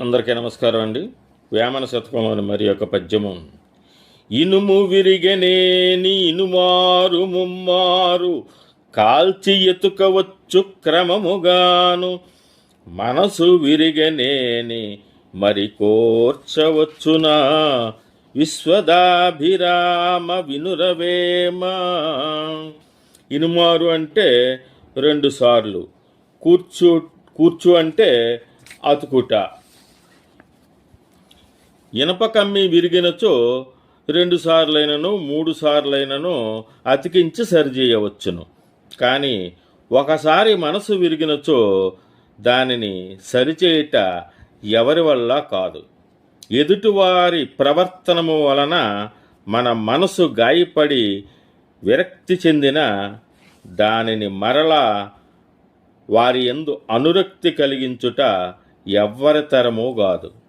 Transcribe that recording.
అందరికీ నమస్కారం అండి. వేమన శతకంలోని మరి యొక్క పద్యము. ఇనుము విరిగనేని ఇనుమారు ముమ్మారు కాల్చి ఎతుకవచ్చు క్రమముగాను. మనసు విరిగనేని మరి కోర్చవచ్చునా? విశ్వదాభిరామ వినురవేమ. ఇనుమారు అంటే రెండు సార్లు. కూర్చు కూర్చు అంటే అతుకుట. ఇనప కమ్మి విరిగినచో రెండు సార్లైనను మూడు సార్లైనను అతికించి సరిచేయవచ్చును కానీ ఒకసారి మనసు విరిగినచో దానిని సరిచేయుట ఎవరి వల్ల కాదు. ఎదుటివారి ప్రవర్తనము వలన మన మనసు గాయపడి విరక్తి చెందిన దానిని మరలా వారి ఎందు అనురక్తి కలిగించుట ఎవ్వరి తరమూ కాదు.